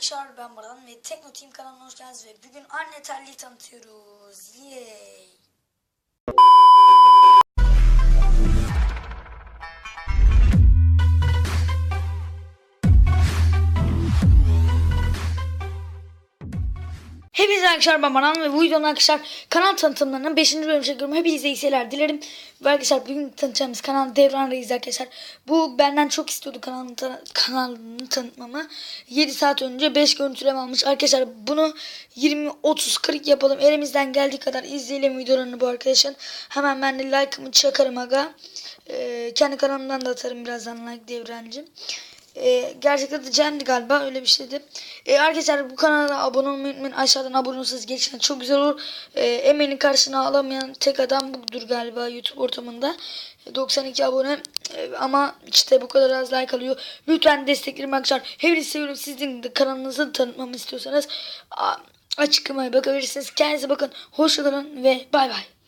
arkadaşlar ben Baran ve Tekno Team kanalına hoş geldiniz ve bugün anne terliği tanıtıyoruz. Yay! Hepinize arkadaşlar ben Baran ve bu videonun arkadaşlar kanal tanıtımlarının 5. bölümü çekiyorum. Hepinize iyi seyirler dilerim. Ve arkadaşlar bugün tanıtacağımız kanal Devran Reis arkadaşlar. Bu benden çok istiyordu kanalını, tanı- kanalını tanıtmamı. 7 saat önce 5 görüntüleme almış. Arkadaşlar bunu 20, 30, 40 yapalım. Elimizden geldiği kadar izleyelim videolarını bu arkadaşın. Hemen ben de like'ımı çakarım aga. Ee, kendi kanalımdan da atarım birazdan like devrancım. Ee, gerçekten de Cem'di galiba öyle bir şeydi. Ee, arkadaşlar bu kanala abone olmayı unutmayın. Aşağıdan abone olursanız gerçekten çok güzel olur. Ee, emeğini karşına alamayan tek adam budur galiba YouTube ortamında. Ee, 92 abone Ee, ama işte bu kadar az like alıyor. Lütfen destekleyin arkadaşlar. Hepinizi seviyorum. Sizin de kanalınızı tanıtmamı istiyorsanız açıklamaya bakabilirsiniz. Kendinize bakın. Hoşçakalın ve bay bay.